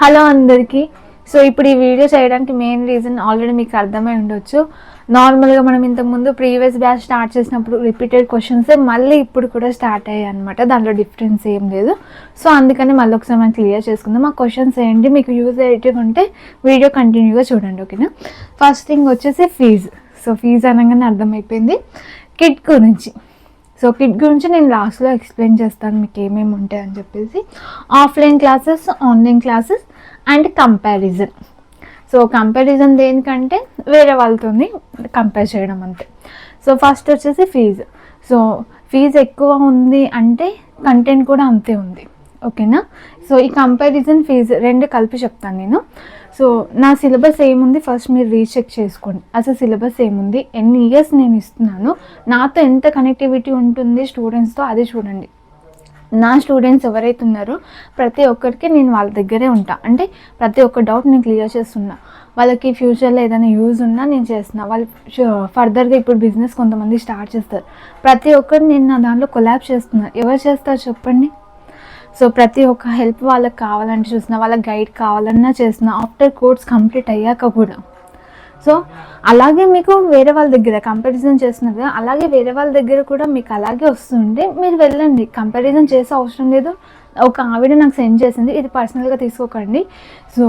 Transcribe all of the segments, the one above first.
Hello అందరికీ. So ఇప్పుడు ఈ వీడియో చేయడానికి మెయిన్ రీజన్ ఆల్రెడీ మీకు అర్థమై ఉండొచ్చు. నార్మల్గా మనం ఇంతకుముందు ప్రీవియస్ బ్యాచ్ స్టార్ట్ చేసినప్పుడు రిపీటెడ్ క్వశ్చన్స్ మళ్ళీ ఇప్పుడు కూడా స్టార్ట్ అయ్యాయి అనమాట దాంట్లో డిఫరెన్స్ ఏం లేదు. సో అందుకని మళ్ళీ ఒకసారి మనం క్లియర్ చేసుకుందాం. ఆ క్వశ్చన్స్ ఏంటి? మీకు యూజ్ అయ్యేటివి ఉంటే వీడియో కంటిన్యూగా చూడండి ఓకేనా ఫస్ట్ థింగ్ వచ్చేసి ఫీజు సో ఫీజు అనగానే అర్థమైపోయింది. కిట్ గురించి. సో కిట్ గురించి నేను లాస్ట్లో ఎక్స్ప్లెయిన్ చేస్తాను మీకు ఏమేమి ఉంటాయని చెప్పేసి. Offline classes online classes and comparison so comparison దేనికంటే వేరే వాళ్ళతో కంపేర్ చేయడం అంతే. సో ఫస్ట్ వచ్చేసి ఫీజు సో ఫీజు ఎక్కువ ఉంది అంటే కంటెంట్ కూడా అంతే ఉంది. ఓకేనా? సో ఈ కంపారిజన్ ఫీజు రెండు కలిపి చెప్తాను నేను. సో నా సిలబస్ ఏముంది? ఫస్ట్ మీరు రీచెక్ చేసుకోండి. అసలు సిలబస్ ఏముంది? ఎన్ని ఇయర్స్ నేను ఇస్తున్నాను? నాతో ఎంత కనెక్టివిటీ ఉంటుంది స్టూడెంట్స్తో అది చూడండి. నా స్టూడెంట్స్ ఎవరైతే ఉన్నారో ప్రతి ఒక్కరికి నేను వాళ్ళ దగ్గరే ఉంటా. అంటే ప్రతి ఒక్క డౌట్ నేను క్లియర్ చేస్తున్నా. వాళ్ళకి ఫ్యూచర్లో ఏదైనా యూజ్ ఉన్నా నేను చేస్తున్నా. వాళ్ళు ఫర్దర్గా ఇప్పుడు బిజినెస్ కొంతమంది స్టార్ట్ చేస్తారు. ప్రతి ఒక్కరు నేను నా దాంట్లో కొలాబ్ చేస్తున్నా. ఎవరు చేస్తారు చెప్పండి? సో ప్రతి ఒక్క హెల్ప్ వాళ్ళకి కావాలంటే చూసిన వాళ్ళకి గైడ్ కావాలన్నా చేసినా ఆఫ్టర్ కోర్స్ కంప్లీట్ అయ్యాక కూడా. సో అలాగే మీకు వేరే వాళ్ళ దగ్గర కంపారిజన్ చేస్తున్నారు కదా అలాగే వేరే వాళ్ళ దగ్గర కూడా మీకు అలాగే వస్తుంటే మీరు వెళ్ళండి. కంపారిజన్ చేసే అవసరం లేదు. ఒక ఆవిడ నాకు సెండ్ చేసింది ఇది పర్సనల్గా తీసుకోకండి. సో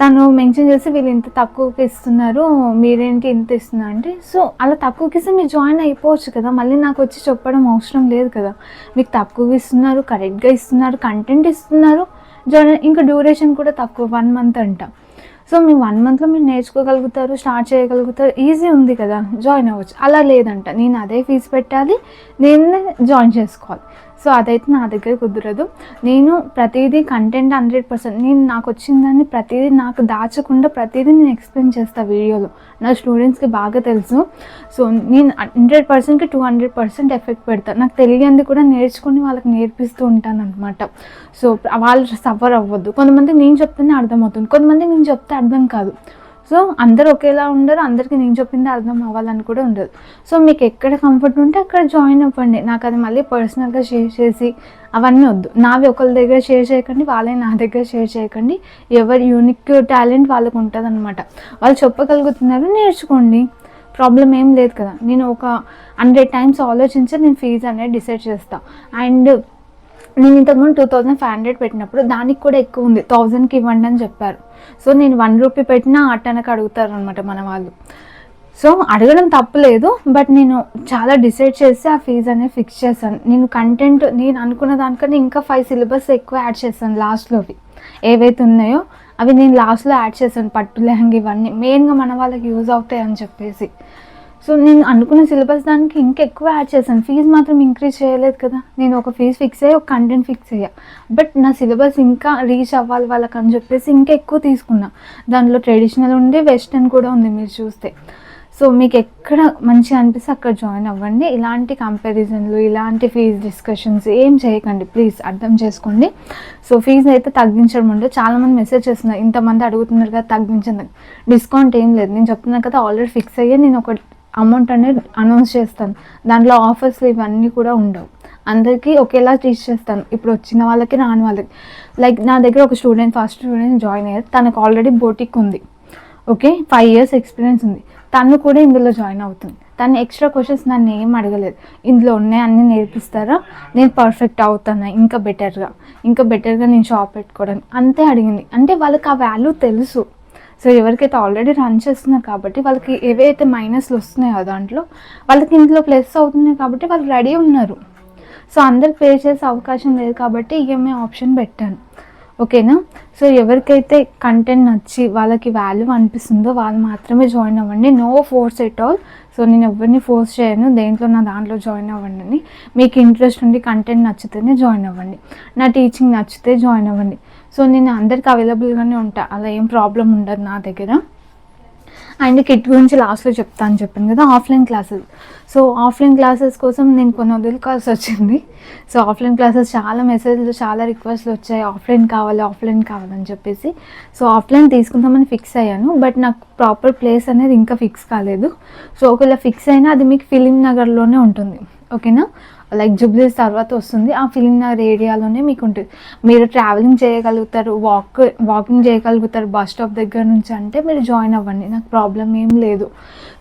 తను మెన్షన్ చేసి వీళ్ళు ఇంత తక్కువకి ఇస్తున్నారు మీరేంటి ఇంత ఇస్తున్నారు అంటే సో అలా తక్కువకి ఇస్తే మీరు జాయిన్ అయిపోవచ్చు కదా మళ్ళీ నాకు వచ్చి చెప్పడం అవసరం లేదు కదా. మీకు తక్కువ ఇస్తున్నారు కరెక్ట్గా ఇస్తున్నారు కంటెంట్ ఇస్తున్నారు జాయిన్ ఇంకా డ్యూరేషన్ కూడా తక్కువ వన్ మంత్ అంట. సో మీ వన్ మంత్లో మీరు నేర్చుకోగలుగుతారు స్టార్ట్ చేయగలుగుతారు ఈజీ ఉంది కదా జాయిన్ అవ్వచ్చు. అలా లేదంట. నేను అదే ఫీజు పెట్టాలి నేనే జాయిన్ చేసుకోవాలి. సో అదైతే నా దగ్గర కుదరదు. నేను ప్రతిదీ కంటెంట్ హండ్రెడ్ పర్సెంట్ నేను నాకు వచ్చిన దాన్ని ప్రతిదీ నాకు దాచకుండా ప్రతిదీ నేను ఎక్స్ప్లెయిన్ చేస్తాను వీడియోలో. నా స్టూడెంట్స్కి బాగా తెలుసు. సో నేను హండ్రెడ్ పర్సెంట్కి టూ హండ్రెడ్ పర్సెంట్ ఎఫెక్ట్ పెడతాను నాకు తెలియంది కూడా నేర్చుకుని వాళ్ళకి నేర్పిస్తూ ఉంటాను అనమాట సో వాళ్ళు సఫర్ అవ్వద్దు. కొంతమంది నేను చెప్తేనే అర్థమవుతుంది. కొంతమంది నేను చెప్తే అర్థం కాదు. సో అందరు ఒకేలా ఉండరు అందరికీ నేను చెప్పింది అర్థం అవ్వాలని కూడా ఉండదు. సో మీకు ఎక్కడ కంఫర్ట్ ఉంటే అక్కడ జాయిన్ అవ్వండి. నాకు అది మళ్ళీ పర్సనల్గా షేర్ చేసి అవన్నీ వద్దు. నావి ఒకరి దగ్గర షేర్ చేయకండి వాళ్ళే నా దగ్గర షేర్ చేయకండి. ఎవరి యూనిక్ టాలెంట్ వాళ్ళకు ఉంటుంది అనమాట వాళ్ళు చెప్పగలుగుతున్నారు నేర్చుకోండి. ప్రాబ్లం ఏం లేదు కదా. నేను ఒక హండ్రెడ్ టైమ్స్ ఆలోచించి నేను ఫీజు అనేది డిసైడ్ చేస్తాను అండ్ నేను ఇంతకుముందు టూ థౌజండ్ ఫైవ్ హండ్రెడ్ పెట్టినప్పుడు దానికి కూడా ఎక్కువ ఉంది. థౌజండ్కి ఇవ్వండి అని చెప్పారు. సో నేను వన్ రూపీ పెట్టినా అట్టనకు అడుగుతారు అనమాట మన వాళ్ళు. సో అడగడం తప్పులేదు బట్ నేను చాలా డిసైడ్ చేసి ఆ ఫీజు అనేది ఫిక్స్ చేశాను. నేను కంటెంట్ నేను అనుకున్న దానికన్నా ఇంకా ఫైవ్ సిలబస్ ఎక్కువ యాడ్ చేశాను లాస్ట్లోవి ఏవైతే ఉన్నాయో అవి నేను లాస్ట్లో యాడ్ చేశాను. పట్టు లెహంగా ఇవన్నీ. మెయిన్గా మన వాళ్ళకి యూజ్ అవుతాయి అని చెప్పేసి. సో నేను అనుకున్న సిలబస్ దానికి ఇంకా ఎక్కువ యాడ్ చేశాను. ఫీజు మాత్రం ఇంక్రీజ్ చేయలేదు కదా. నేను ఒక ఫీజు ఫిక్స్ అయ్యి ఒక కంటెంట్ ఫిక్స్ అయ్యా. బట్ నా సిలబస్ ఇంకా రీచ్ అవ్వాలి వాళ్ళకి అని చెప్పేసి ఇంకా ఎక్కువ తీసుకున్నా. దాంట్లో ట్రెడిషనల్ ఉంది వెస్టర్న్ కూడా ఉంది మీరు చూస్తే. సో మీకు ఎక్కడ మంచిగా అనిపిస్తే అక్కడ జాయిన్ అవ్వండి. ఇలాంటి కంపారిజన్లు ఇలాంటి ఫీజు డిస్కషన్స్ ఏం చేయకండి. ప్లీజ్ అర్థం చేసుకోండి. సో ఫీజు అయితే తగ్గించడం ఉండదు చాలామంది మెసేజ్ చేస్తున్నారు. ఇంతమంది అడుగుతున్నారు కదా తగ్గించండి. డిస్కౌంట్ ఏం లేదు. నేను చెప్తున్నాను కదా ఆల్రెడీ ఫిక్స్ అయ్యే. నేను ఒక అమౌంట్ అనేది అనౌన్స్ చేస్తాను. దాంట్లో ఆఫర్స్ ఇవన్నీ కూడా ఉండవు. అందరికీ ఒకేలా టీచ్ చేస్తాను. ఇప్పుడు వచ్చిన వాళ్ళకి రాని వాళ్ళకి. లైక్ నా దగ్గర ఒక స్టూడెంట్ ఫస్ట్ స్టూడెంట్ జాయిన్ అయ్యారు. తనకు ఆల్రెడీ బోటిక్ ఉంది. ఓకే? ఫైవ్ ఇయర్స్ ఎక్స్పీరియన్స్ ఉంది. తను కూడా ఇందులో జాయిన్ అవుతుంది. తను ఎక్స్ట్రా క్వశ్చన్స్ నన్ను ఏం అడగలేదు. ఇందులో ఉన్నాయి అన్ని నేర్పిస్తారా? నేను పర్ఫెక్ట్ అవుతాను? ఇంకా బెటర్గా. ఇంకా బెటర్గా నేను షాప్ పెట్టుకోవడానికి. అంతే అడిగింది. అంటే వాళ్ళకి ఆ వాల్యూ తెలుసు. సో ఎవరికైతే ఆల్రెడీ రన్ చేస్తున్నారు కాబట్టి వాళ్ళకి ఏవైతే మైనస్లు వస్తున్నాయో దాంట్లో వాళ్ళకి ఇంట్లో ప్లస్ అవుతున్నాయి కాబట్టి వాళ్ళు రెడీ ఉన్నారు. సో అందరికి పే చేసే అవకాశం లేదు కాబట్టి ఈఎంఐ ఆప్షన్ పెట్టాను. ఓకేనా సో ఎవరికైతే కంటెంట్ నచ్చి వాళ్ళకి వాల్యూ అనిపిస్తుందో వాళ్ళు మాత్రమే జాయిన్ అవ్వండి. No force at all so నేను ఎవరిని ఫోర్స్ చేయను. దేంట్లో నా దాంట్లో జాయిన్ అవ్వండి అని మీకు ఇంట్రెస్ట్ ఉండి కంటెంట్ నచ్చితేనే జాయిన్ అవ్వండి. నా టీచింగ్ నచ్చితే జాయిన్ అవ్వండి. సో నేను అందరికి అవైలబుల్గానే ఉంటా. అలా ఏం ప్రాబ్లం ఉండదు నా దగ్గర. అండ్ కిట్ గురించి లాస్ట్లో చెప్తాను చెప్పాను కదా offline classes so offline classes కోసం నేను కొన్ని వదులుకోవాల్సి వచ్చింది. సో ఆఫ్లైన్ క్లాసెస్ చాలా మెసేజ్లు చాలా రిక్వెస్ట్లు వచ్చాయి. ఆఫ్లైన్ కావాలి ఆఫ్లైన్ కావాలని చెప్పేసి. సో ఆఫ్లైన్ తీసుకుందామని ఫిక్స్ అయ్యాను. బట్ నాకు ప్రాపర్ ప్లేస్ అనేది ఇంకా ఫిక్స్ కాలేదు. సో ఒకవేళ ఫిక్స్ అయినా అది మీకు ఫిలిం నగర్లోనే ఉంటుంది. ఓకేనా లైక్ జూబ్లీస్ తర్వాత వస్తుంది. ఆ ఫిలిం నా ఏరియాలోనే మీకు ఉంటుంది మీరు ట్రావెలింగ్ చేయగలుగుతారు వాక్ వాకింగ్ చేయగలుగుతారు బస్ స్టాప్ దగ్గర నుంచి అంటే మీరు జాయిన్ అవ్వండి. నాకు ప్రాబ్లం ఏం లేదు.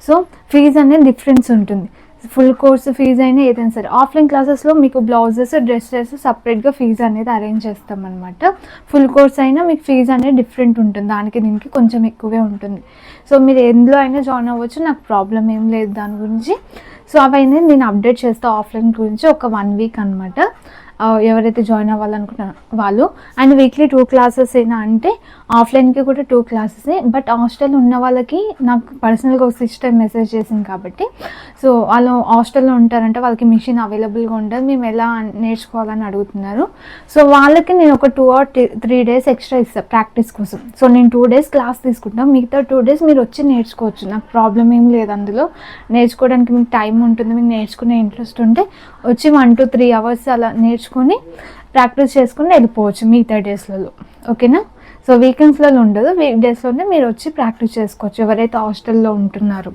సో ఫీజు అనేది డిఫరెన్స్ ఉంటుంది. ఫుల్ కోర్స్ ఫీజు అయినా ఏదైనా సరే. ఆఫ్లైన్ క్లాసెస్లో మీకు బ్లౌజెస్ డ్రెస్సెస్ సపరేట్గా ఫీజు అనేది అరేంజ్ చేస్తాం అనమాట ఫుల్ కోర్స్ అయినా మీకు ఫీజు అనేది డిఫరెంట్ ఉంటుంది. దానికి దీనికి కొంచెం ఎక్కువే ఉంటుంది. సో మీరు ఎందులో అయినా జాయిన్ అవ్వచ్చు. నాకు ప్రాబ్లం ఏం లేదు దాని గురించి. సో అవన్నీ నేను అప్డేట్ చేస్తా ఆఫ్లైన్ గురించి ఒక వన్ వీక్ అనమాట ఎవరైతే జాయిన్ అవ్వాలనుకుంటున్నారో వాళ్ళు. అండ్ వీక్లీ టూ క్లాసెస్ అయినా అంటే ఆఫ్లైన్కి కూడా టూ క్లాసెస్ బట్ హాస్టల్ ఉన్న వాళ్ళకి నాకు పర్సనల్గా ఒక సిస్టర్ మెసేజ్ చేసింది కాబట్టి. సో వాళ్ళు హాస్టల్లో ఉంటారంటే వాళ్ళకి మిషన్ అవైలబుల్గా ఉండదు. మేము ఎలా నేర్చుకోవాలని అడుగుతున్నారు. సో వాళ్ళకి నేను ఒక two or three days extra ఇస్తాను ప్రాక్టీస్ కోసం. సో నేను టూ డేస్ క్లాస్ తీసుకుంటాను మిగతా టూ డేస్ మీరు వచ్చి నేర్చుకోవచ్చు. నాకు ప్రాబ్లం ఏం లేదు అందులో. నేర్చుకోవడానికి మీకు టైం ఉంటుంది. మీకు నేర్చుకునే ఇంట్రెస్ట్ ఉంటే వచ్చి వన్ టు త్రీ అవర్స్ అలా నేర్చుకొని ప్రాక్టీస్ చేసుకుని వెళ్ళిపోవచ్చు మిగతా డేస్లలో. ఓకేనా? సో వీకెండ్స్లలో ఉండదు. వీక్ డేస్లోనే మీరు వచ్చి ప్రాక్టీస్ చేసుకోవచ్చు. ఎవరైతే హాస్టల్లో ఉంటున్నారో.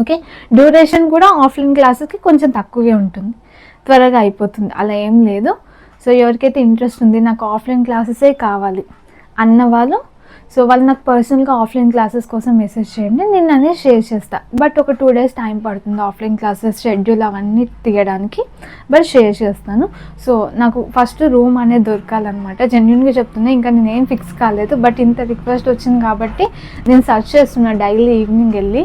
ఓకే? డ్యూరేషన్ కూడా ఆఫ్లైన్ క్లాసెస్కి కొంచెం తక్కువే ఉంటుంది. త్వరగా అయిపోతుంది. అలా ఏం లేదు. సో ఎవరికైతే ఇంట్రెస్ట్ ఉంది నాకు ఆఫ్లైన్ క్లాసెసే కావాలి అన్న వాళ్ళు సో వాళ్ళు నాకు పర్సనల్గా ఆఫ్లైన్ క్లాసెస్ కోసం మెసేజ్ చేయండి నేను అనేది షేర్ చేస్తాను బట్ ఒక టూ డేస్ టైం పడుతుంది ఆఫ్లైన్ క్లాసెస్ షెడ్యూల్ అవన్నీ తీయడానికి. బట్ షేర్ చేస్తాను. సో నాకు ఫస్ట్ రూమ్ అనేది దొరకాలన్నమాట. జెన్యున్గా చెప్తున్నా ఇంకా నేనేం ఫిక్స్ కాలేదు. బట్ ఇంత రిక్వెస్ట్ వచ్చింది కాబట్టి నేను సర్చ్ చేస్తున్నా డైలీ ఈవినింగ్ వెళ్ళి.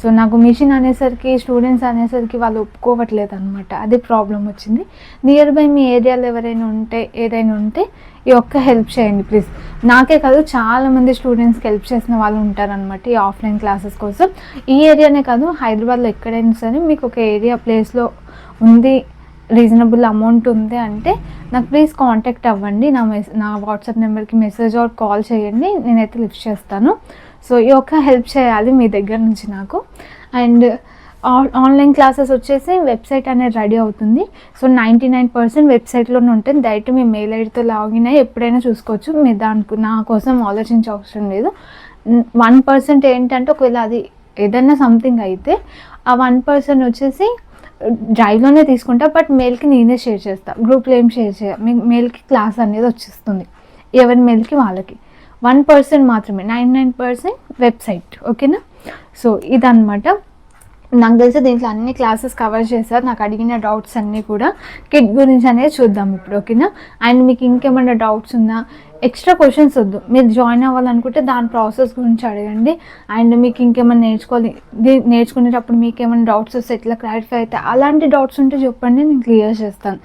సో నాకు మిషన్ అనేసరికి స్టూడెంట్స్ అనేసరికి వాళ్ళు ఒప్పుకోవట్లేదు అనమాట అది ప్రాబ్లం వచ్చింది. నియర్ బై మీ ఏరియాలో ఎవరైనా ఉంటే ఏదైనా ఉంటే ఈ ఒక్క హెల్ప్ చేయండి ప్లీజ్ నాకే కాదు చాలామంది స్టూడెంట్స్కి హెల్ప్ చేసిన వాళ్ళు ఉంటారనమాట ఈ ఆఫ్లైన్ క్లాసెస్ కోసం. ఈ ఏరియానే కాదు హైదరాబాద్లో ఎక్కడైనా సరే మీకు ఒక ఏరియా ప్లేస్లో ఉంది రీజనబుల్ అమౌంట్ ఉంది అంటే నాకు ప్లీజ్ కాంటాక్ట్ అవ్వండి. నా మెస్ నా వాట్సాప్ నెంబర్కి మెసేజ్ ఆర్ కాల్ చేయండి. నేనైతే లిఫ్ట్ చేస్తాను. సో ఈ యొక్క హెల్ప్ చేయాలి మీ దగ్గర నుంచి నాకు. అండ్ ఆన్లైన్ క్లాసెస్ వచ్చేసి వెబ్సైట్ అనేది రెడీ అవుతుంది. సో నైంటీ నైన్ పర్సెంట్ వెబ్సైట్లోనే ఉంటుంది. డైరెక్ట్ మీ మెయిల్ ఐడితో లాగిన్ అయ్యి ఎప్పుడైనా చూసుకోవచ్చు. మీరు దానికి నా కోసం ఆలోచించే అవసరం లేదు. వన్ పర్సెంట్ ఏంటంటే ఒకవేళ అది ఏదైనా సంథింగ్ అయితే ఆ వన్ పర్సెంట్ వచ్చేసి డ్రైవ్లోనే తీసుకుంటా. బట్ మెయిల్కి నేనే షేర్ చేస్తాను గ్రూప్లో ఏం షేర్ చేయ మీ మెయిల్కి క్లాస్ అనేది వచ్చేస్తుంది. ఎవరి మెయిల్కి వాళ్ళకి. వన్ పర్సెంట్ మాత్రమే. Nine nine percent website. ఓకేనా? సో ఇదన్నమాట. నాకు తెలిసి దీంట్లో అన్ని క్లాసెస్ కవర్ చేశారు. నాకు అడిగిన డౌట్స్ అన్నీ కూడా కిట్ గురించి అనేది చూద్దాం ఇప్పుడు ఓకేనా అండ్ మీకు ఇంకేమైనా డౌట్స్ ఉన్నా ఎక్స్ట్రా క్వశ్చన్స్ వద్దు. మీరు జాయిన్ అవ్వాలనుకుంటే దాని ప్రాసెస్ గురించి అడగండి. అండ్ మీకు ఇంకేమైనా నేర్చుకోవాలి నేర్చుకునేటప్పుడు మీకు ఏమైనా డౌట్స్ వస్తే ఎట్లా క్లారిఫై అయితే అలాంటి డౌట్స్ ఉంటే చెప్పండి నేను క్లియర్ చేస్తాను.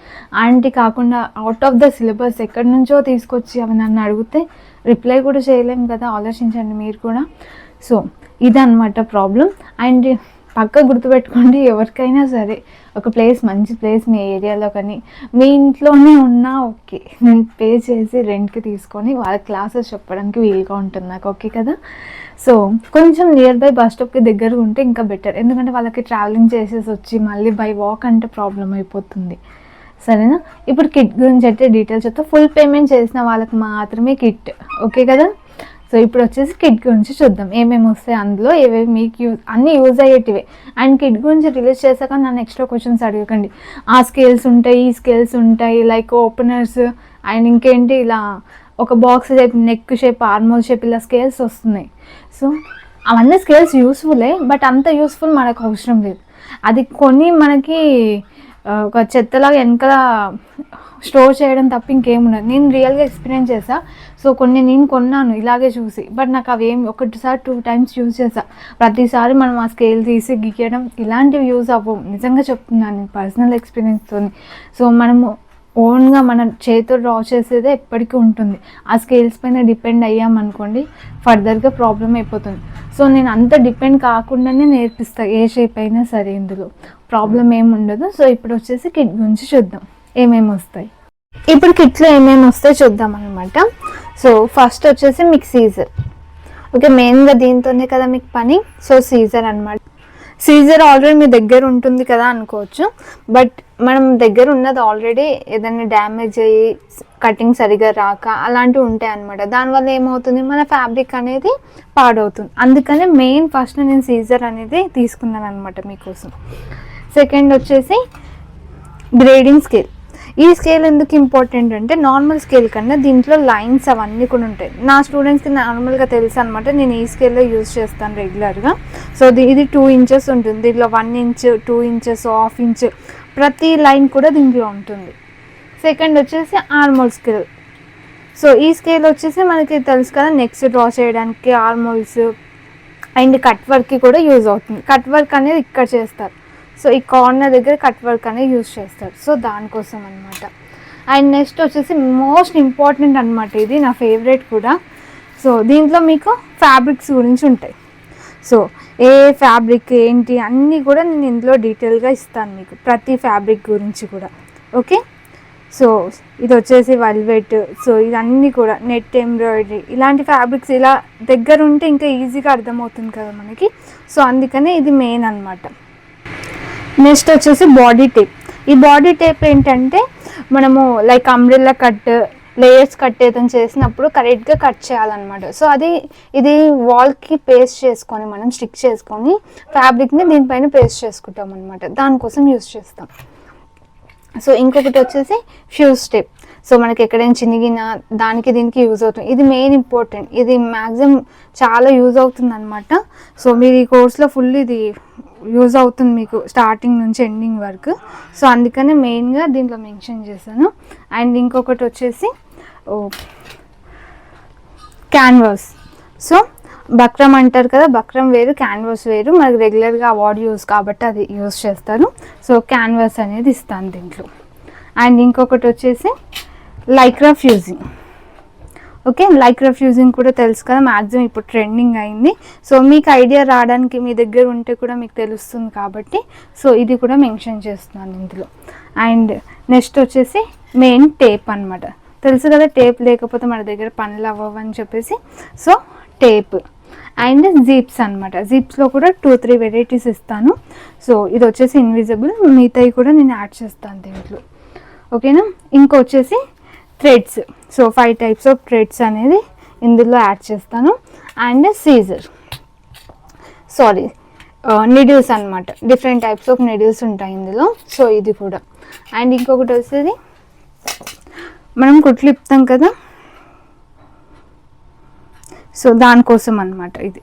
అండ్ కాకుండా అవుట్ ఆఫ్ ద సిలబస్ ఎక్కడి నుంచో తీసుకొచ్చి అవి నన్ను అడిగితే రిప్లై కూడా చేయలేము కదా ఆలోచించండి మీరు కూడా. సో ఇదన్నమాట ప్రాబ్లం అండ్ పక్క గుర్తుపెట్టుకోండి ఎవరికైనా సరే. ఒక ప్లేస్ మంచి ప్లేస్ మీ ఏరియాలో కానీ మీ ఇంట్లోనే ఉన్నా ఓకే. నేను పే చేసి రెంట్కి తీసుకొని వాళ్ళ క్లాసెస్ చెప్పడానికి వీలుగా ఉంటుంది నాకు ఓకే కదా? సో కొంచెం నియర్ బై బస్ స్టాప్కి దగ్గర ఉంటే ఇంకా బెటర్ ఎందుకంటే వాళ్ళకి ట్రావెలింగ్ చేసేసి వచ్చి మళ్ళీ బై వాక్ అంటే ప్రాబ్లం అయిపోతుంది. సరేనా? ఇప్పుడు కిట్ గురించి అయితే డీటెయిల్స్ చెప్తా. ఫుల్ పేమెంట్ చేసిన వాళ్ళకి మాత్రమే కిట్ ఓకే కదా? సో ఇప్పుడు వచ్చేసి కిట్ గురించి చూద్దాం. ఏమేమి వస్తాయి అందులో? ఏవేవి మీకు యూజ్ అన్నీ యూజ్ అయ్యేటివే. అండ్ కిట్ గురించి రిలీజ్ చేశాక నన్ను ఎక్స్ట్రా క్వశ్చన్స్ అడగకండి. ఆ స్కేల్స్ ఉంటాయి ఈ స్కేల్స్ ఉంటాయి లైక్ ఓపెనర్స్ అండ్ ఇంకేంటి ఇలా ఒక box shape neck shape armhole shape ఇలా స్కేల్స్ వస్తున్నాయి. సో అవన్నీ స్కేల్స్ యూస్ఫుల్లే బట్ అంత యూస్ఫుల్ మనకు అవసరం లేదు. అది కొని మనకి ఒక చెత్తలాగా వెనకాల స్టోర్ చేయడం తప్ప ఇంకేముండదు నేను రియల్గా ఎక్స్పీరియన్స్ చేసా సో కొన్ని నేను కొన్నాను ఇలాగే చూసి. బట్ నాకు అవి ఏం ఒకటిసారి టూ టైమ్స్ యూజ్ చేసా ప్రతిసారి మనం ఆ స్కేల్ తీసి గీయడం ఇలాంటివి యూజ్ అవ్వవు. నిజంగా చెప్తున్నాను నేను పర్సనల్ ఎక్స్పీరియన్స్తో సో మనము ఓన్గా మన చేతితో డ్రా చేసేదే ఎప్పటికీ ఉంటుంది. ఆ స్కేల్స్ పైన డిపెండ్ అయ్యామనుకోండి ఫర్దర్గా ప్రాబ్లం అయిపోతుంది. సో నేను అంత డిపెండ్ కాకుండానే నేర్పిస్తాను ఏ షేప్ అయినా సరే ఇందులో. ప్రాబ్లం ఏమి ఉండదు. సో ఇప్పుడు వచ్చేసి కిట్ గురించి చూద్దాం. ఏమేమి వస్తాయి? ఇప్పుడు కిట్లో ఏమేమి వస్తాయి చూద్దాం అనమాట సో ఫస్ట్ వచ్చేసి మీకు సీజర్ ఓకే మెయిన్గా దీంతోనే కదా మీకు పని. సో సీజర్ అన్నమాట. సీజర్ ఆల్రెడీ మీ దగ్గర ఉంటుంది కదా అనుకోవచ్చు. బట్ మనం దగ్గర ఉన్నది ఆల్రెడీ ఏదైనా డ్యామేజ్ అయ్యి కటింగ్ సరిగా రాక అలాంటివి ఉంటాయి అనమాట దానివల్ల ఏమవుతుంది? మన ఫ్యాబ్రిక్ అనేది పాడవుతుంది. అందుకనే మెయిన్ ఫస్ట్ నేను సీజర్ అనేది తీసుకున్నాను అనమాట మీకోసం. సెకండ్ వచ్చేసి గ్రేడింగ్ స్కేల్ ఈ స్కేల్ ఎందుకు ఇంపార్టెంట్ అంటే నార్మల్ స్కేల్ కన్నా దీంట్లో లైన్స్ అవన్నీ కూడా ఉంటాయి. నా స్టూడెంట్స్కి నార్మల్గా తెలుసు అనమాట నేను ఈ స్కేల్లో యూజ్ చేస్తాను రెగ్యులర్గా సో ఇది టూ ఇంచెస్ ఉంటుంది దీంట్లో one inch two inches half inch ప్రతి లైన్ కూడా దీంట్లో ఉంటుంది. సెకండ్ వచ్చేసి ఆర్మోల్ స్కేల్ సో ఈ స్కేల్ వచ్చేసి మనకి తెలుసు కదా నెక్స్ట్ డ్రా చేయడానికి ఆర్మోల్స్ అండ్ కట్ వర్క్కి కూడా యూజ్ అవుతుంది. కట్ వర్క్ అనేది ఇక్కడ చేస్తారు. సో ఈ కార్నర్ దగ్గర కట్ వర్క్ అనేది యూజ్ చేస్తారు. సో దానికోసం అనమాట అండ్ నెక్స్ట్ వచ్చేసి మోస్ట్ ఇంపార్టెంట్ అనమాట ఇది నా ఫేవరెట్ కూడా. సో దీంట్లో మీకు ఫ్యాబ్రిక్స్ గురించి ఉంటాయి. సో ఏ ఫ్యాబ్రిక్ ఏంటి అన్నీ కూడా నేను ఇందులో డీటెయిల్గా ఇస్తాను మీకు ప్రతి ఫ్యాబ్రిక్ గురించి కూడా. ఓకే? సో ఇది వచ్చేసి వెల్వెట్ సో ఇదన్నీ కూడా నెట్ ఎంబ్రాయిడరీ ఇలాంటి ఫ్యాబ్రిక్స్ ఇలా దగ్గర ఉంటే ఇంకా ఈజీగా అర్థమవుతుంది కదా మనకి. సో అందుకనే ఇది మెయిన్ అనమాట నెక్స్ట్ వచ్చేసి బాడీ టేప్. ఈ బాడీ టేప్ ఏంటంటే మనము like umbrella cut layers cut ఏదైనా చేసినప్పుడు కరెక్ట్గా కట్ చేయాలన్నమాట. సో అది ఇది వాల్కి పేస్ట్ చేసుకొని మనం స్టిక్ చేసుకొని ఫ్యాబ్రిక్ని దీనిపైన పేస్ట్ చేసుకుంటాం అనమాట దానికోసం యూస్ చేస్తాం. సో ఇంకొకటి వచ్చేసి ఫ్యూజ్ టేప్. సో మనకి ఎక్కడైనా చినిగినా దానికి దీనికి యూజ్ అవుతుంది. ఇది మెయిన్ ఇంపార్టెంట్. ఇది మ్యాక్సిమం చాలా యూజ్ అవుతుంది అనమాట సో మీరు ఈ కోర్స్లో ఫుల్ ఇది యూజ్ అవుతుంది మీకు స్టార్టింగ్ నుంచి ఎండింగ్ వరకు. సో అందుకనే మెయిన్గా దీంట్లో మెన్షన్ చేశాను. అండ్ ఇంకొకటి వచ్చేసి క్యాన్వాస్ సో బక్రం అంటారు కదా బక్రం వేరు క్యాన్వాస్ వేరు. మనకు రెగ్యులర్గా అవార్డ్ యూస్ కాబట్టి అది యూస్ చేస్తారు. సో క్యాన్వాస్ అనేది ఇస్తాను దీంట్లో. అండ్ ఇంకొకటి వచ్చేసి lycra fusing okay like fusing కూడా తెలుసు కదా మ్యాక్సిమం ఇప్పుడు ట్రెండింగ్ అయింది. సో మీకు ఐడియా రావడానికి మీ దగ్గర ఉంటే కూడా మీకు తెలుస్తుంది కాబట్టి సో ఇది కూడా మెన్షన్ చేస్తున్నాను ఇందులో. అండ్ నెక్స్ట్ వచ్చేసి మెయిన్ టేప్ అనమాట తెలుసు కదా టేప్ లేకపోతే మన దగ్గర పనులు అవ్వవు అని చెప్పేసి సో టేప్ అండ్ జీప్స్ అనమాట జీప్స్లో కూడా టూ త్రీ వెరైటీస్ ఇస్తాను. సో ఇది వచ్చేసి ఇన్విజిబుల్ మిగతాయి కూడా నేను యాడ్ చేస్తాను దీంట్లో. ఓకేనా ఇంకొచ్చేసి threads. So five types of threads అనేది ఇందులో యాడ్ చేస్తాను. And scissor. సారీ నిడిల్స్ అనమాట డిఫరెంట్ టైప్స్ ఆఫ్ నిడిల్స్ ఉంటాయి ఇందులో. సో ఇది కూడా. అండ్ ఇంకొకటి వచ్చేది మనం కుట్లు ఇప్పుతాం కదా? సో దానికోసం అనమాట ఇది.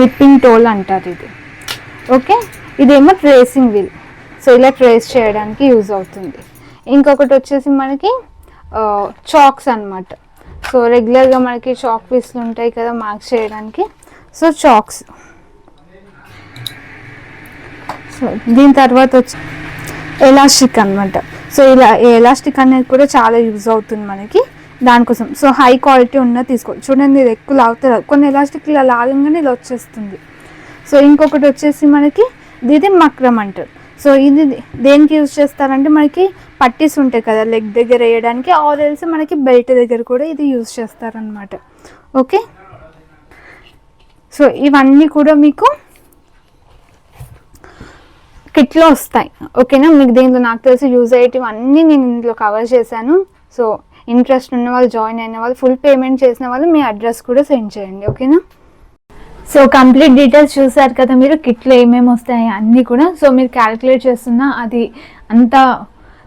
విప్పింగ్ టోల్ అంటారు ఇది. ఓకే ఇదేమో ట్రేసింగ్ వీల్ సో ఇలా ట్రేస్ చేయడానికి యూజ్ అవుతుంది. ఇంకొకటి వచ్చేసి మనకి చాక్స్ అనమాట సో రెగ్యులర్గా మనకి చాక్ పీస్లు ఉంటాయి కదా మార్క్స్ చేయడానికి. So chalks. సో దీని తర్వాత వచ్చి ఎలాస్టిక్ అనమాట సో ఇలా ఎలాస్టిక్ అనేది కూడా చాలా యూజ్ అవుతుంది మనకి దానికోసం. సో హై క్వాలిటీ ఉన్న తీసుకో చూడండి ఇది ఎక్కువ లాగుతుంది కొన్ని ఎలాస్టిక్ ఇలా లాగంగానే ఇలా వచ్చేస్తుంది. సో ఇంకొకటి వచ్చేసి మనకి ఇది మక్రమ్ అంటారు సో ఇది దేనికి యూజ్ చేస్తారంటే మనకి పట్టీస్ ఉంటాయి కదా లెగ్ దగ్గర వేయడానికి. ఆర్ ఎల్స్ మనకి బెల్ట్ దగ్గర కూడా ఇది యూజ్ చేస్తారనమాట ఓకే? సో ఇవన్నీ కూడా మీకు కిట్లో వస్తాయి. ఓకేనా? మీకు దీంట్లో నాకు తెలిసి యూజ్ అయ్యేటివన్నీ నేను ఇందులో కవర్ చేశాను. సో ఇంట్రెస్ట్ ఉన్న వాళ్ళు జాయిన్ అయిన వాళ్ళు ఫుల్ పేమెంట్ చేసిన వాళ్ళు మీ అడ్రస్ కూడా సెండ్ చేయండి. ఓకేనా? సో కంప్లీట్ డీటెయిల్స్ చూసారు కదా మీరు కిట్లు ఏమేమి వస్తాయి అన్నీ కూడా. సో మీరు క్యాలిక్యులేట్ చేస్తున్నా అది అంత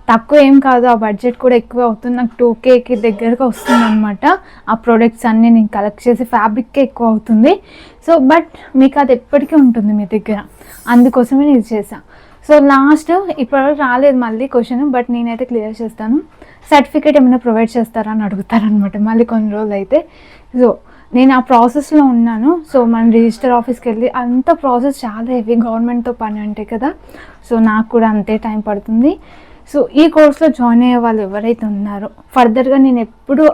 తక్కువ ఏం కాదు. ఆ బడ్జెట్ కూడా ఎక్కువ అవుతుంది. నాకు టూ కేకి దగ్గరగా వస్తుంది అనమాట ఆ ప్రోడక్ట్స్ అన్నీ నేను కలెక్ట్ చేసి ఫ్యాబ్రిక్కే ఎక్కువ అవుతుంది. సో బట్ మీకు అది ఎప్పటికీ ఉంటుంది మీ దగ్గర. అందుకోసమే నేను ఇది చేశాను సో లాస్ట్ ఇప్పటివరకు రాలేదు మళ్ళీ క్వశ్చన్ బట్ నేనైతే క్లియర్ చేస్తాను. సర్టిఫికేట్ ఏమైనా ప్రొవైడ్ చేస్తారా అని అడుగుతారనమాట మళ్ళీ కొన్ని రోజులు అయితే సో నేను ఆ ప్రాసెస్లో ఉన్నాను. సో మన రిజిస్టర్ ఆఫీస్కి వెళ్ళి అంత ప్రాసెస్ చాలా హెవీ గవర్నమెంట్తో పని అంటే కదా. సో నాకు కూడా అంతే టైం పడుతుంది. సో ఈ కోర్స్లో జాయిన్ అయ్యే వాళ్ళు ఎవరైతే ఉన్నారో ఫర్దర్గా నేను ఎప్పుడు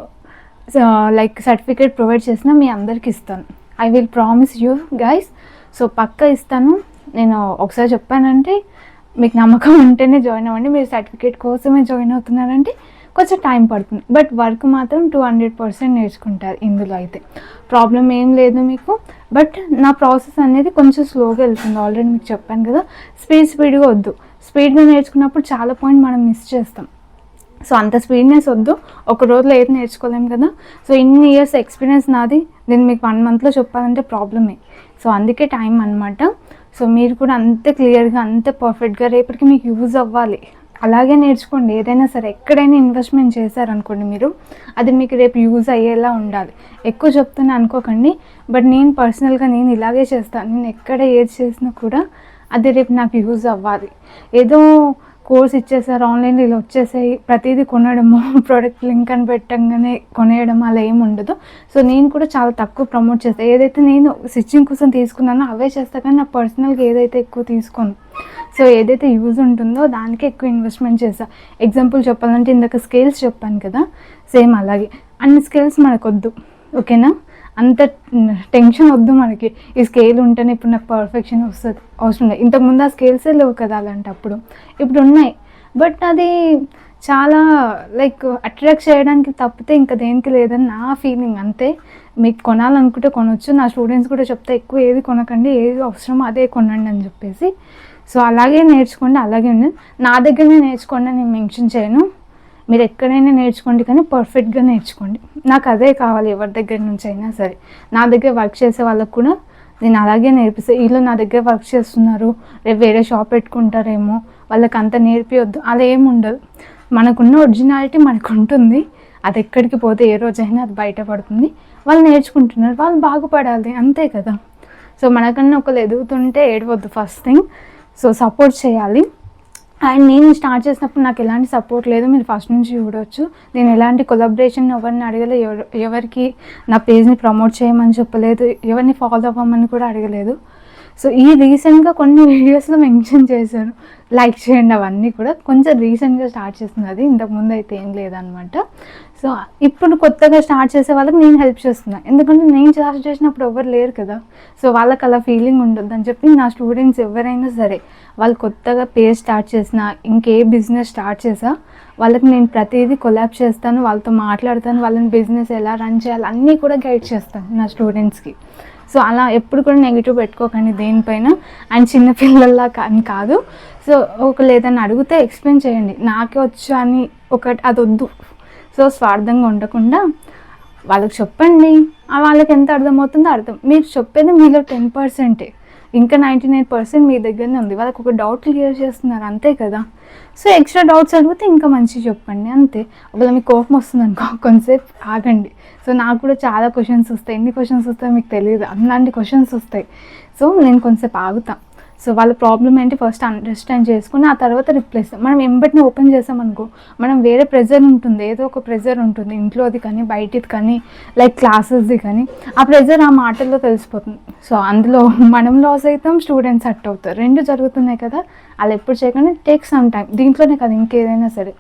లైక్ సర్టిఫికేట్ ప్రొవైడ్ చేసినా మీ అందరికి ఇస్తాను. I will promise you guys so పక్క ఇస్తాను. నేను ఒకసారి చెప్పానంటే మీకు నమ్మకం ఉంటేనే జాయిన్ అవ్వండి. మీరు సర్టిఫికేట్ కోసమే జాయిన్ అవుతున్నారంటే కొంచెం టైం పడుతుంది. బట్ వర్క్ మాత్రం టూ హండ్రెడ్ పర్సెంట్ నేర్చుకుంటారు ఇందులో అయితే. ప్రాబ్లం ఏం లేదు మీకు. బట్ నా ప్రాసెస్ అనేది కొంచెం స్లోగా వెళ్తుంది. ఆల్రెడీ మీకు చెప్పాను కదా. స్పీడ్ స్పీడ్గా వద్దు. స్పీడ్గా నేర్చుకున్నప్పుడు చాలా పాయింట్ మనం మిస్ చేస్తాం. సో అంత స్పీడ్నెస్ వద్దు. ఒక రోజులో ఏది నేర్చుకోలేము కదా. సో ఇన్ని ఇయర్స్ ఎక్స్పీరియన్స్ నాది. నేను మీకు వన్ మంత్లో చెప్పాలంటే ప్రాబ్లమే సో అందుకే టైం అనమాట సో మీరు కూడా అంతే క్లియర్గా అంతే పర్ఫెక్ట్గా రేపటికి మీకు యూజ్ అవ్వాలి. అలాగే నేర్చుకోండి. ఏదైనా సరే ఎక్కడైనా ఇన్వెస్ట్మెంట్ చేశారనుకోండి మీరు అది మీకు రేపు యూజ్ అయ్యేలా ఉండాలి. ఎక్కువ చెప్తున్నా అనుకోకండి బట్ నేను పర్సనల్గా నేను ఇలాగే చేస్తాను. నేను ఎక్కడ ఏది చేసినా కూడా అది రేపు నాకు యూజ్ అవ్వాలి. ఏదో కోర్స్ ఇచ్చేసారు ఆన్లైన్లో ఇలా వచ్చేసాయి. ప్రతిదీ కొనడము ప్రోడక్ట్ లింక్ అని పెట్టంగానే కొనేయడం అలా ఏమి ఉండదు. సో నేను కూడా చాలా తక్కువ ప్రమోట్ చేస్తాను ఏదైతే నేను స్టిచ్చింగ్ కోసం తీసుకున్నానో అవే చేస్తా కానీ నా పర్సనల్గా ఏదైతే ఎక్కువ తీసుకోను. సో ఏదైతే యూజ్ ఉంటుందో దానికి ఎక్కువ ఇన్వెస్ట్మెంట్ చేసా ఎగ్జాంపుల్ చెప్పాలంటే ఇందాక స్కేల్స్ చెప్పాను కదా సేమ్ అలాగే. అన్ని స్కేల్స్ మనకొద్దు. ఓకేనా అంత టెన్షన్ వద్దు మనకి. ఈ స్కేల్ ఉంటేనే ఇప్పుడు నాకు పర్ఫెక్షన్ వస్తుంది అవసరం లేదు. ఇంతకుముందు ఆ స్కేల్సే లేవు కదా అలాంటి అప్పుడు ఇప్పుడు ఉన్నాయి. బట్ అది చాలా లైక్ అట్రాక్ట్ చేయడానికి తప్పితే ఇంకా దేనికి లేదని నా ఫీలింగ్ అంతే. మీకు కొనాలనుకుంటే కొనవచ్చు నా స్టూడెంట్స్ కూడా చెప్తే ఎక్కువ ఏది కొనకండి ఏది అవసరమో అదే కొనండి అని చెప్పేసి. సో అలాగే నేర్చుకోండి అలాగే ఉండండి. నా దగ్గరనే నేర్చుకోండి నేను మెన్షన్ చేయను. మీరు ఎక్కడైనా నేర్చుకోండి కానీ పర్ఫెక్ట్గా నేర్చుకోండి. నాకు అదే కావాలి ఎవరి దగ్గర నుంచి అయినా సరే. నా దగ్గర వర్క్ చేసే వాళ్ళకు కూడా నేను అలాగే నేర్పిస్తాను వీళ్ళు నా దగ్గర వర్క్ చేస్తున్నారు రేపు వేరే షాప్ పెట్టుకుంటారేమో వాళ్ళకి అంత నేర్పియొద్దు. అలా ఏమి ఉండదు. మనకున్న ఒరిజినాలిటీ మనకు ఉంటుంది. అది ఎక్కడికి పోతే ఏ రోజైనా అది బయటపడుతుంది. వాళ్ళు నేర్చుకుంటున్నారు. వాళ్ళు బాగుపడాలి. అంతే కదా. సో మనకన్నా ఒకళ్ళు ఎదుగుతుంటే ఏడవద్దు ఫస్ట్ థింగ్ సో సపోర్ట్ చేయాలి. అండ్ నేను స్టార్ట్ చేసినప్పుడు నాకు ఎలాంటి సపోర్ట్ లేదు. మీరు ఫస్ట్ నుంచి చూడవచ్చు నేను ఎలాంటి కొలాబరేషన్ ఎవరిని అడగలేదు ఎవరు ఎవరికి నా పేజ్ని ప్రమోట్ చేయమని చెప్పలేదు. ఎవరిని ఫాలో అవ్వమని కూడా అడగలేదు. సో ఈ రీసెంట్గా కొన్ని వీడియోస్లో మెన్షన్ చేశాను లైక్ చేయండి అవన్నీ కూడా. కొంచెం రీసెంట్గా స్టార్ట్ చేస్తుంది అది. ఇంతకుముందు అయితే ఏం లేదనమాట సో ఇప్పుడు కొత్తగా స్టార్ట్ చేసే వాళ్ళకి నేను హెల్ప్ చేస్తున్నాను ఎందుకంటే నేను స్టార్ట్ చేసినప్పుడు ఎవరు లేరు కదా. సో వాళ్ళకి అలా ఫీలింగ్ ఉండొద్దు అని చెప్పి నా స్టూడెంట్స్ ఎవరైనా సరే వాళ్ళు కొత్తగా పేజ్ స్టార్ట్ చేసినా ఇంకే బిజినెస్ స్టార్ట్ చేసా వాళ్ళకి నేను ప్రతిదీ కొలాబ్ చేస్తాను వాళ్ళతో మాట్లాడతాను వాళ్ళని బిజినెస్ ఎలా రన్ చేయాలి అన్నీ కూడా గైడ్ చేస్తాను నా స్టూడెంట్స్కి సో అలా ఎప్పుడు కూడా నెగిటివ్ పెట్టుకోకండి దేనిపైన. అండ్ చిన్నపిల్లల్లా అని కాదు. సో ఒక లేదని అడిగితే ఎక్స్ప్లెయిన్ చేయండి. నాకే వచ్చు అని ఒకటి అది వద్దు. సో స్వార్థంగా ఉండకుండా వాళ్ళకి చెప్పండి. ఆ వాళ్ళకి ఎంత అర్థమవుతుందో అర్థం. మీరు చెప్పేది మీలో టెన్ పర్సెంటే ఇంకా నైంటీ నైన్ పర్సెంట్ మీ దగ్గరనే ఉంది. వాళ్ళకి ఒక డౌట్ క్లియర్ చేస్తున్నారు. అంతే కదా? సో ఎక్స్ట్రా డౌట్స్ అడిగితే ఇంకా మంచిగా చెప్పండి. అంతే. ఒకవేళ మీకు కోపం వస్తుంది అనుకో కొంతసేపు ఆగండి. సో నాకు కూడా చాలా క్వశ్చన్స్ వస్తాయి. ఎన్ని క్వశ్చన్స్ వస్తాయో మీకు తెలియదు అలాంటి క్వశ్చన్స్ వస్తాయి. సో నేను కొంతసేపు ఆగుతాను సో వాళ్ళ ప్రాబ్లం ఏంటి ఫస్ట్ అండర్స్టాండ్ చేసుకుని ఆ తర్వాత రిప్లేస్ మనం ఎంబటిని ఓపెన్ చేసామనుకో మనం వేరే ప్రెజర్ ఉంటుంది ఏదో ఒక ప్రెజర్ ఉంటుంది ఇంట్లోది కానీ బయటిది కానీ లైక్ క్లాసెస్ది కానీ ఆ ప్రెజర్ ఆ మాటల్లో తెలిసిపోతుంది. సో అందులో మనం లాస్ అవుతాం స్టూడెంట్స్ అట్ అవుతారు. రెండు జరుగుతున్నాయి కదా అలా ఎప్పుడు చేయకుండా టేక్ సమ్ టైం దీంట్లోనే కదా ఇంకేదైనా సరే.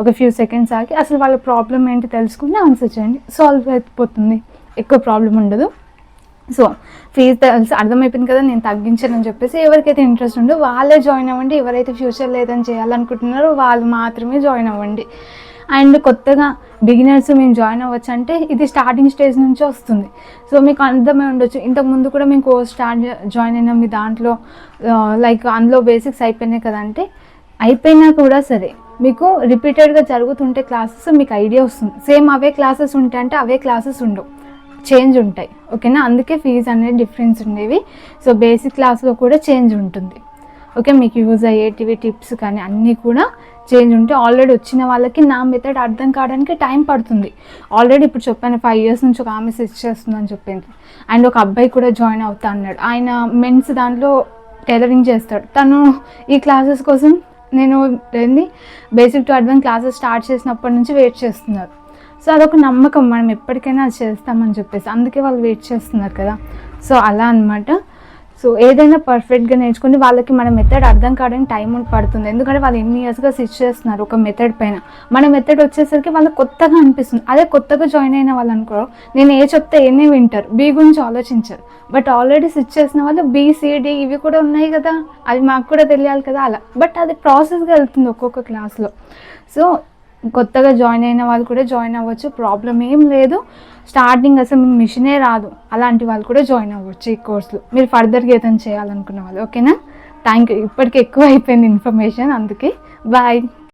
ఒక ఫ్యూ సెకండ్స్ ఆగి అసలు వాళ్ళ ప్రాబ్లం ఏంటి తెలుసుకుని ఆన్సర్ చేయండి. సాల్వ్ అయిపోతుంది. ఎక్కువ ప్రాబ్లం ఉండదు. సో ఫీజు తెలిసి అర్థమైపోయింది కదా నేను తగ్గించానని చెప్పేసి ఎవరికైతే ఇంట్రెస్ట్ ఉందో వాళ్ళే జాయిన్ అవ్వండి. ఎవరైతే ఫ్యూచర్ లేదని చేయాలనుకుంటున్నారో వాళ్ళు మాత్రమే జాయిన్ అవ్వండి. అండ్ కొత్తగా బిగినర్స్ మేము జాయిన్ అవ్వచ్చు అంటే ఇది స్టార్టింగ్ స్టేజ్ నుంచి వస్తుంది. సో మీకు అర్థమై ఉండొచ్చు. ఇంతకు ముందు కూడా మేము కోర్స్ స్టార్ట్ జాయిన్ అయినా. మీ దాంట్లో లైక్ అందులో బేసిక్స్ అయిపోయినాయి కదా అంటే అయిపోయినా కూడా సరే. మీకు రిపీటెడ్గా జరుగుతుంటే క్లాసెస్ మీకు ఐడియా వస్తుంది. సేమ్ అవే క్లాసెస్ ఉంటాయంటే అవే క్లాసెస్ ఉండవు. చేంజ్ ఉంటాయి. ఓకేనా? అందుకే ఫీజు అనేది డిఫరెన్స్ ఉండేవి. సో బేసిక్ క్లాస్లో కూడా చేంజ్ ఉంటుంది. ఓకే? మీకు యూజ్ అయ్యేటివి టిప్స్ కానీ అన్నీ కూడా చేంజ్ ఉంటే ఆల్రెడీ వచ్చిన వాళ్ళకి నా మెథడ్ అర్థం కావడానికి టైం పడుతుంది. ఆల్రెడీ ఇప్పుడు చెప్పాను ఫైవ్ ఇయర్స్ నుంచి ఒక ఆమె సిచ్ చేస్తుందని చెప్పింది. అండ్ ఒక అబ్బాయి కూడా జాయిన్ అవుతా అన్నాడు. ఆయన మెన్స్ దాంట్లో టైలరింగ్ చేస్తాడు. తను ఈ క్లాసెస్ కోసం నేను ఏంది? Basic to advance classes start చేసినప్పటి నుంచి వెయిట్ చేస్తున్నారు. సో అదొక నమ్మకం మనం ఎప్పటికైనా అది చేస్తామని చెప్పేసి. అందుకే వాళ్ళు వెయిట్ చేస్తున్నారు కదా. సో అలా అనమాట సో ఏదైనా పర్ఫెక్ట్గా నేర్చుకుని వాళ్ళకి మన మెథడ్ అర్థం కావడానికి టైం పడుతుంది. ఎందుకంటే వాళ్ళు ఎన్ని ఇయర్స్గా సిచ్ చేస్తున్నారు ఒక మెథడ్ పైన. మన మెథడ్ వచ్చేసరికి వాళ్ళకి కొత్తగా అనిపిస్తుంది. అదే కొత్తగా జాయిన్ అయిన వాళ్ళు అనుకో నేను ఏ చెప్తే ఏనే వింటారు. బీ గురించి ఆలోచించారు. బట్ ఆల్రెడీ సిచ్ చేసిన వాళ్ళు బీసీడీ ఇవి కూడా ఉన్నాయి కదా. అది మాకు కూడా తెలియాలి కదా అలా. బట్ అది ప్రాసెస్గా వెళ్తుంది ఒక్కొక్క క్లాస్లో సో కొత్తగా జాయిన్ అయిన వాళ్ళు కూడా జాయిన్ అవ్వచ్చు. ప్రాబ్లం ఏం లేదు. స్టార్టింగ్ అసలు మీకు మిషనే రాదు. అలాంటి వాళ్ళు కూడా జాయిన్ అవ్వచ్చు ఈ కోర్సులో. మీరు ఫర్దర్గా ఏదైనా చేయాలనుకున్న వాళ్ళు ఓకేనా? థ్యాంక్ యూ ఇప్పటికి ఎక్కువ అయిపోయింది ఇన్ఫర్మేషన్ అందుకే. బాయ్